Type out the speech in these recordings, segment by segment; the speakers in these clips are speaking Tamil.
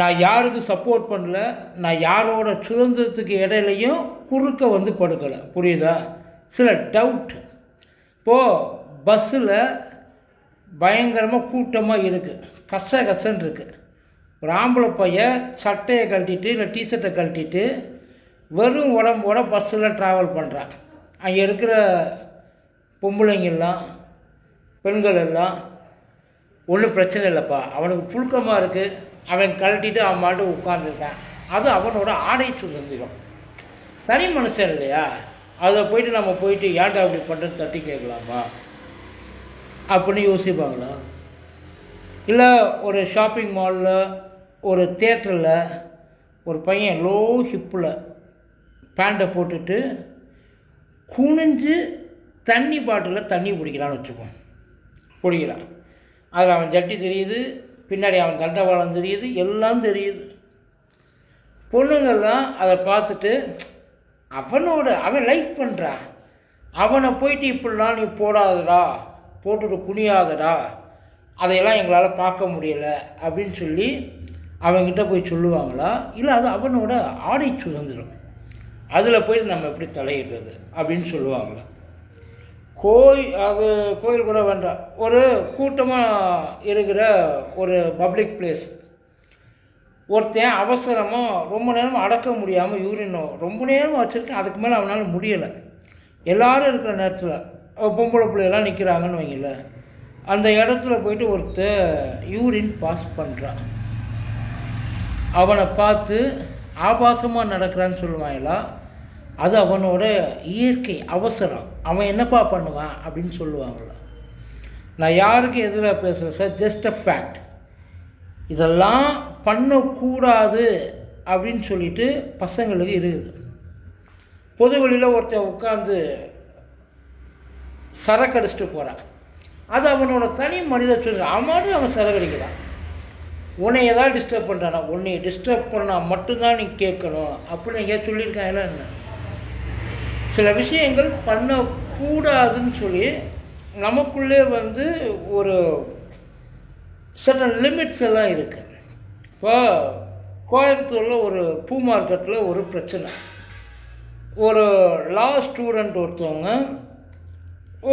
நான் யாருக்கு சப்போர்ட் பண்ணல நான் யாரோட சுதந்திரத்துக்கு இடையிலையும் குறுக்க வந்து படுக்கலை. புரியுதா? சில டவுட் இப்போது பஸ்ஸில் பயங்கரமாக கூட்டமாக இருக்குது கச கசன்னு இருக்குது ஒரு ஆம்பளை பையன் சட்டையை கழட்டிட்டு இல்லை டிஷர்ட்டை கழட்டிட்டு வெறும் உடம்போட பஸ்ஸில் ட்ராவல் பண்ணுறான் அங்கே இருக்கிற பொம்பளைங்கெல்லாம் பெண்கள் எல்லாம் ஒன்றும் பிரச்சனை இல்லைப்பா. அவனுக்கு புழுக்கமாக இருக்குது அவன் கழட்டிட்டு அவன் மாட்டு உட்காந்துருக்கான் அது அவனோட ஆடை சுதந்திரம் தனி மனுஷன் இல்லையா? அதை போயிட்டு நம்ம போயிட்டு ஏன்டா அப்படி பண்ணுறது தட்டி கேட்கலாமா? அப்படின்னு யோசிப்பாங்களா? இல்லை ஒரு ஷாப்பிங் மாலில் ஒரு தேட்டரில் ஒரு பையன் லோ ஹிப்பில் பேண்ட்டை போட்டுட்டு குனிஞ்சு தண்ணி பாட்டிலில் தண்ணி பிடிக்கிறான்னு வச்சுக்கோம் பிடிக்கிறான் அதில் அவன் ஜட்டி தெரியுது பின்னாடி அவன் கண்டவாளம் தெரியுது எல்லாம் தெரியுது. பொண்ணுங்கள்லாம் அதை பார்த்துட்டு அவனோட அவன் லைக் பண்ணுறான் அவனை போயிட்டு இப்படிலாம் நீ போடாதடா போட்டுட்டு குனியாதடா. அதையெல்லாம் எங்களால் பார்க்க முடியலை அப்படின்னு சொல்லி அவன்கிட்ட போய் சொல்லுவாங்களா? இல்லை அது அவனோட ஆடை சுதந்திரம். அதில் போயிட்டு நம்ம எப்படி தலையிடுறது அப்படின்னு சொல்லுவாங்களா? கோயில் அது கோயில் கூட வேண்டாம். ஒரு கூட்டமாக இருக்கிற ஒரு பப்ளிக் பிளேஸ் ஒருத்தன் அவசரமாக ரொம்ப நேரம் அடக்க முடியாமல் யூரினோ ரொம்ப நேரம் வச்சுருக்கேன். அதுக்கு மேலே அவனால் முடியலை. எல்லோரும் இருக்கிற நேரத்தில் பொம்பளை பிள்ளையெல்லாம் நிற்கிறாங்கன்னு வைங்கள அந்த இடத்துல போயிட்டு ஒருத்தர் யூரின் பாஸ் பண்ணுறான் அவனை பார்த்து ஆபாசமாக நடக்கிறான்னு சொல்லுவாங்களா? அது அவனோட இயற்கை அவசரம். அவன் என்னப்பா பண்ணுவான் அப்படின்னு சொல்லுவாங்களா நான் யாருக்கு எதிராக பேசுகிறேன் சார்? ஜஸ்ட் அ ஃபேக்ட் இதெல்லாம் பண்ணக்கூடாது அப்படின்னு சொல்லிட்டு பசங்களுக்கு இருக்குது. பொது வழியில் ஒருத்தன் உட்காந்து சரக்கு அடிச்சுட்டு போகிறான் அது அவனோட தனி மனித சொல்லு அவனும் அவன் சரக்கடிக்கிறான் உன்னை ஏதாவது டிஸ்டர்ப் பண்ணுறானா உன்னை டிஸ்டர்ப் பண்ணால் மட்டும்தான் நீ கேட்கணும் அப்படின்னு எங்கேயா சொல்லியிருக்காங்களா என்ன? சில விஷயங்கள் பண்ணக்கூடாதுன்னு சொல்லி நமக்குள்ளே வந்து ஒரு சட்டன் லிமிட்ஸ் எல்லாம் இருக்குது இப்போ கோயம்புத்தூரில் ஒரு பூ மார்க்கெட்டில் ஒரு பிரச்சனை. ஒரு லா ஸ்டூடெண்ட் ஒருத்தவங்க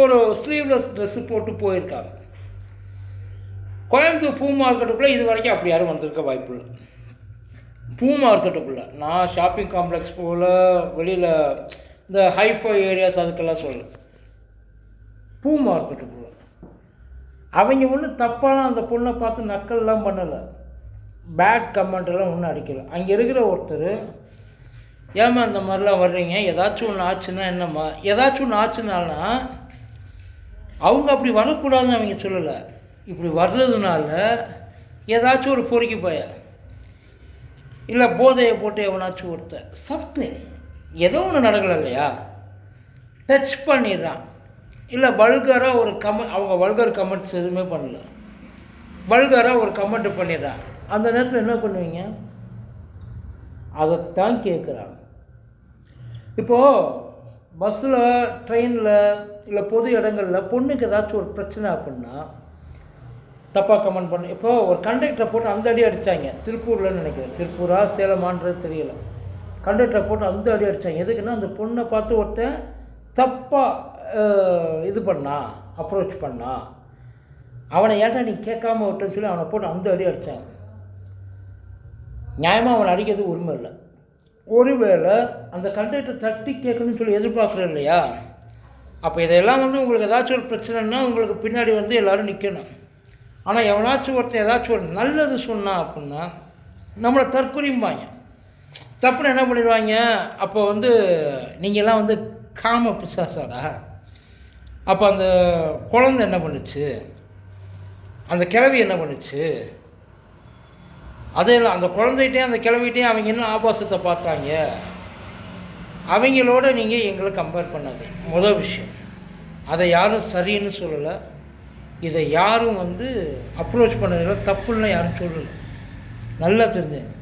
ஒரு ஸ்லீவ்லெஸ் ட்ரெஸ்ஸு போட்டு போயிருக்காங்க. கோயம்புத்தூர் பூ மார்க்கெட்டுக்குள்ளே இது வரைக்கும் அப்படி யாரும் வந்திருக்க வாய்ப்பு இல்லை. பூ மார்க்கெட்டுக்குள்ளே நான் ஷாப்பிங் காம்ப்ளெக்ஸ் போல் வெளியில் இந்த ஹைஃபை ஏரியாஸ் அதுக்கெல்லாம் சொல்லு. பூ மார்க்கெட்டுக்குள்ளே அவங்க ஒன்றும் தப்பாலாம் அந்த பொண்ணை பார்த்து நக்கல்லாம் பண்ணலை. பேட் கமெண்ட்டெல்லாம் ஒன்றும் அடிக்கலை. அங்கே இருக்கிற ஒருத்தர் ஏமா இந்த மாதிரிலாம் வர்றீங்க? ஏதாச்சும் ஒன்று ஆச்சுன்னா என்னம்மா? ஏதாச்சும் ஒன்று ஆச்சுனாலனா அவங்க அப்படி வரக்கூடாதுன்னு அவங்க சொல்லலை. இப்படி வர்றதுனால ஏதாச்சும் ஒரு பொறுக்கி பய. இல்லை போதையை போட்டு எவனாச்சும் ஒருத்தர் சம்திங் ஏதோ ஒன்று நடக்கலை இல்லையா? டச் பண்ணிடுறான். இல்லை வல்கராக ஒரு கம அவங்க வல்கர் கமெண்ட்ஸ் எதுவுமே பண்ணல. வல்கராக ஒரு கமெண்ட் பண்ணிடுறான். அந்த நேரத்தில் என்ன பண்ணுவீங்க? அதைத்தான் கேட்குறாங்க இப்போது பஸ்ஸில் ட்ரெயினில் இல்லை பொது இடங்களில் பொண்ணுக்கு ஏதாச்சும் ஒரு பிரச்சனை அப்படின்னா தப்பாக கமெண்ட் பண்ண. இப்போது ஒரு கண்டக்டரை போட்டு அந்த அடி அடித்தாங்க திருப்பூரில் நினைக்கிறேன். திருப்பூரா சேலமான்றது தெரியலை. கண்டக்டரை போட்டு அந்த அடி அடித்தாங்க எதுக்குன்னா அந்த பொண்ணை பார்த்து ஒருத்தன் தப்பாக இது பண்ணா அப்ரோச் பண்ணா. அவனை ஏன்டா நீ கேட்காம விட்டேன்னு சொல்லி அவனை போட்டு அந்த அடி அடித்தாங்க நியாயமாக அவனை அடிக்கிறது உரிமை இல்லை. ஒருவேளை அந்த கண்டக்டர் தட்டி கேட்கணும்னு சொல்லி எதிர்பார்க்குறோம் இல்லையா? அப்போ இதெல்லாம் வந்து உங்களுக்கு ஏதாச்சும் ஒரு பிரச்சனைன்னா உங்களுக்கு பின்னாடி வந்து எல்லோரும் நிற்கணும் ஆனால் எவனாச்சும் ஒருத்தன் ஏதாச்சும் ஒரு நல்லது சொன்னான் அப்படின்னா நம்மளை தற்கொலைம்பாங்க. தப்புன்னு என்ன பண்ணிடுவாங்க? அப்போ வந்து நீங்கள்லாம் வந்து காம பிசாசாடா? அப்போ அந்த குழந்தை என்ன பண்ணுச்சு? அந்த கிழவி என்ன பண்ணுச்சு? அதே இல்லை அந்த குழந்தைகிட்டையும் அந்த கிழவிகிட்டையும் அவங்க என்ன ஆபாசத்தை பார்த்தாங்க? அவங்களோட நீங்கள் எங்களை கம்பேர் பண்ணாது முதல் விஷயம். அதை யாரும் சரின்னு சொல்லலை. இதை யாரும் வந்து அப்ரோச் பண்ணதில்லை தப்புன்னு யாரும் சொல்லலை. நல்லா தெரிஞ்சுங்க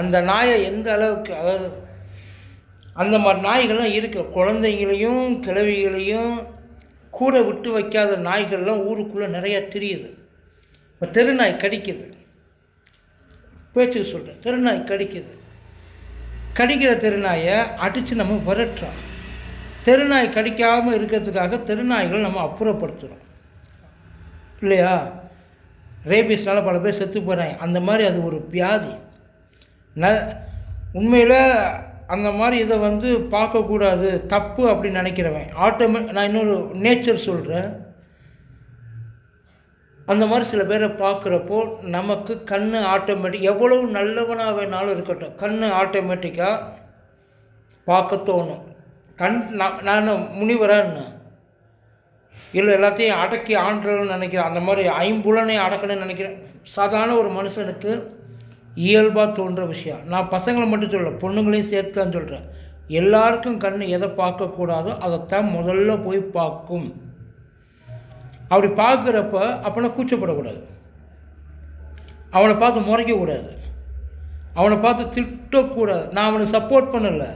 அந்த நாயை எந்த அளவுக்கு அதாவது அந்த மாதிரி நாய்கள்லாம் இருக்குது குழந்தைங்களையும் கிழவிகளையும் கூட விட்டு வைக்காத நாய்கள்லாம் ஊருக்குள்ளே நிறையா தெரியுது. இப்போ தெரு நாய் கடிக்குது. பேச்சுக்கு சொல்கிறேன் தெருநாய் கடிக்குது. கடிக்கிற தெருநாயை அடித்து நம்ம விரட்டுறோம். தெருநாய் கடிக்காமல் இருக்கிறதுக்காக தெருநாய்கள் நம்ம அப்புறப்படுத்துகிறோம் இல்லையா? ரேபிஸ்னால் பல பேர் செத்து போகிறாங்க அந்த மாதிரி அது ஒரு வியாதி. ந உண்மையில் அந்த மாதிரி இதை வந்து பார்க்கக்கூடாது தப்பு அப்படின்னு நினைக்கிறவன். ஆட்டோமே நான் இன்னொரு நேச்சர் சொல்கிறேன் அந்த மாதிரி சில பேரை பார்க்குறப்போ நமக்கு கண் ஆட்டோமேட்டிக் எவ்வளவு நல்லவனாக வேணாலும் இருக்கட்டும் கண் ஆட்டோமேட்டிக்காக பார்க்க தோணும். கண் நான் நான் முனிவரான்னு இல்லை எல்லாத்தையும் அடக்கி ஆண்டுறன்னு நினைக்கிறேன். அந்த மாதிரி ஐம்புலனை அடக்கணும்னு நினைக்கிறேன். சாதாரண ஒரு மனுஷனுக்கு இயல்பாக தோன்ற விஷயம். நான் பசங்களை மட்டும் சொல்லலை பொண்ணுங்களையும் சேர்த்து தான் சொல்கிறேன் எல்லாருக்கும் கண் எதை பார்க்கக்கூடாதோ அதைத்தான் முதல்ல போய் பார்க்கும். அப்படி பார்க்குறப்ப அப்போனா கூச்சப்படக்கூடாது. அவனை பார்த்து முறைக்கக்கூடாது. அவனை பார்த்து திட்டக்கூடாது. நான் அவனுக்கு சப்போர்ட் பண்ணலை.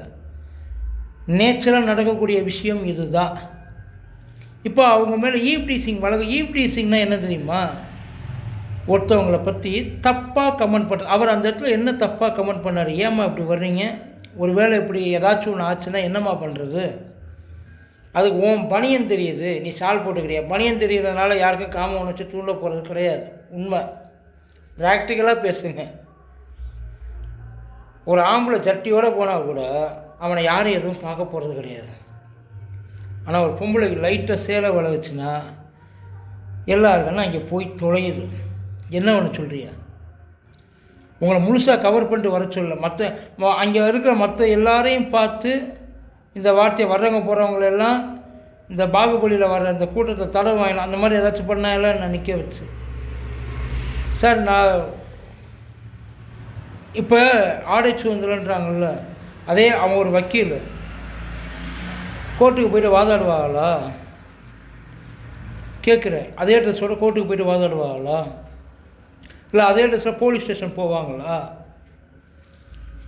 நேச்சராக நடக்கக்கூடிய விஷயம் இதுதான். இப்போ அவங்க மேலே ஈவ்டீசிங் வழக்கு ஈவ்டீசிங்னா என்ன தெரியுமா? ஒருத்தவங்களை பற்றி தப்பாக கமெண்ட் பண்ணுற அவர் அந்த இடத்துல என்ன தப்பாக கமெண்ட் பண்ணார்? ஏம்மா இப்படி வர்றீங்க? ஒரு வேளை இப்படி ஏதாச்சும் ஒன்று ஆச்சுன்னா என்னம்மா பண்ணுறது அது உன் பனியன் தெரியுது. நீ ஷால் போட்டுக்கிறியா? பனியன் தெரியறதுனால யாருக்கும் காம உணர்ச்சி தூண்ட போகிறது கிடையாது. உண்மை. ப்ராக்டிக்கலாக பேசுங்க. ஒரு ஆம்பளை சட்டியோடு போனால் கூட அவனை யாரும் எதுவும் பார்க்க போகிறது கிடையாது. ஆனால் ஒரு பொம்பளைக்கு லைட்டாக சேலை வளர்ச்சுன்னா எல்லாருக்குன்னா இங்கே போய் தொலையுது. என்ன ஒன்று சொல்கிறியா உங்களை முழுசாக கவர் பண்ணிட்டு வர சொல்ல மற்ற அங்கே இருக்கிற மற்ற எல்லாரையும் பார்த்து இந்த வார்த்தையை வர்றவங்க போகிறவங்களெல்லாம் இந்த பாகுபலியில் வர்ற இந்த கூட்டத்தை தடவை வாங்கலாம் அந்த மாதிரி ஏதாச்சும் பண்ணாலும் நான் நிற்க வச்சு. சார் நான் இப்போ ஆடை சுதந்திரன்றாங்கல்ல அதே அவன் ஒரு வக்கீல். கோர்ட்டுக்கு போயிட்டு வாதாடுவாங்களா கேட்குறேன் அதே ட்ரெஸ்ஸோட கோர்ட்டுக்கு போயிட்டு வாதாடுவாங்களா இல்லை அதே ட்ரெஸ்ஸில் போலீஸ் ஸ்டேஷன் போவாங்களா?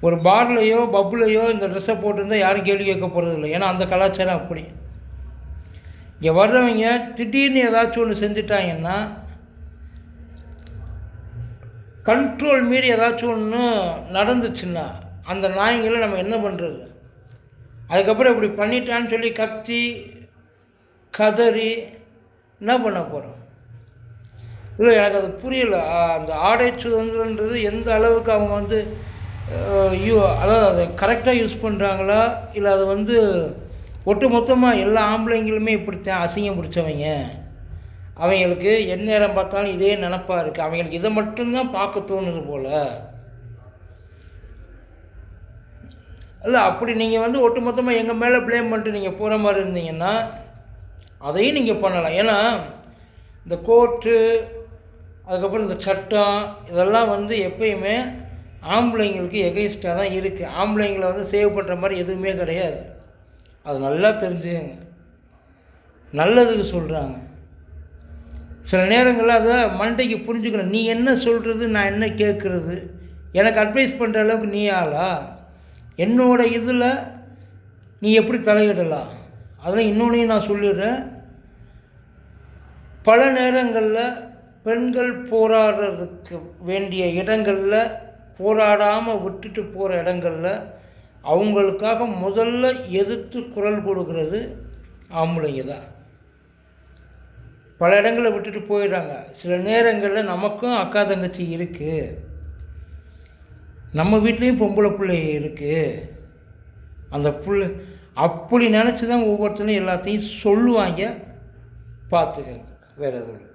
ஒரு பார்லையோ பப்புலையோ இந்த ட்ரெஸ்ஸை போட்டிருந்தால் யாரும் கேள்வி கேட்க போகிறது இல்லை. ஏன்னா அந்த கலாச்சாரம் அப்படி. இங்கே வர்றவங்க திடீர்னு ஏதாச்சும் ஒன்று செஞ்சிட்டாங்கன்னா கண்ட்ரோல் மீறி ஏதாச்சும் ஒன்று நடந்துச்சுன்னா அந்த நாய்ங்களை நம்ம என்ன பண்ணுறது அதுக்கப்புறம் இப்படி பண்ணிட்டான்னு சொல்லி கத்தி கதறி என்ன பண்ண போகிறோம் இல்லை எனக்கு அது புரியல. அந்த ஆடை சுதந்திரன்றது எந்த அளவுக்கு அவங்க வந்து யூ அதாவது அதை கரெக்டாக யூஸ் பண்ணுறாங்களா இல்லை அது வந்து ஒட்டு மொத்தமாக எல்லா ஆம்பளைங்களுமே இப்படித்தான் அசிங்கம் பிடிச்சவங்க. அவங்களுக்கு எந்நேரம் பார்த்தாலும் இதே நினப்பாக இருக்குது அவங்களுக்கு இதை மட்டும்தான் பார்க்க தோணுது போல். இல்லை அப்படி நீங்கள் வந்து ஒட்டு மொத்தமாக எங்கள் மேலே ப்ளேம் பண்ணிட்டு நீங்கள் போகிற மாதிரி இருந்தீங்கன்னா அதையும் நீங்கள் பண்ணலாம். ஏன்னா இந்த கோர்ட்டு அதுக்கப்புறம் இந்த சட்டம் இதெல்லாம் வந்து எப்பயுமே ஆம்பளைங்களுக்கு எகெயின்ஸ்டாக தான் இருக்குது ஆம்பளைங்களை வந்து சேவ் பண்ணுற மாதிரி எதுவுமே கிடையாது. அது நல்லா தெரிஞ்சுங்க நல்லதுக்கு சொல்கிறாங்க சில நேரங்களில் அதை மண்டைக்கு புரிஞ்சுக்கணும். நீ என்ன சொல்கிறது நான் என்ன கேட்குறது எனக்கு அட்வைஸ் பண்ணுற அளவுக்கு நீ ஆளா? என்னோட இதில் நீ எப்படி தலையிடலாம்? அதெல்லாம் இன்னொன்றையும் நான் சொல்லிடுறேன். பல நேரங்களில் பெண்கள் போராடுறதுக்கு வேண்டிய இடங்களில் போராடாமல் விட்டுட்டு போகிற இடங்களில் அவங்களுக்காக முதல்ல எதிர்த்து குரல் கொடுக்கறது ஆம்பளைங்க தான். பல இடங்களை விட்டுட்டு போயிடுறாங்க. சில நேரங்களில் நமக்கும் அக்கா தங்கச்சி இருக்குது நம்ம வீட்லேயும் பொம்பளை பிள்ளை இருக்குது அந்த புள்ள அப்படி நினச்சி தான் ஒவ்வொருத்தரும் எல்லாத்தையும் சொல்லுவாங்க. பார்த்துக்கங்க. வேறு எதுவும்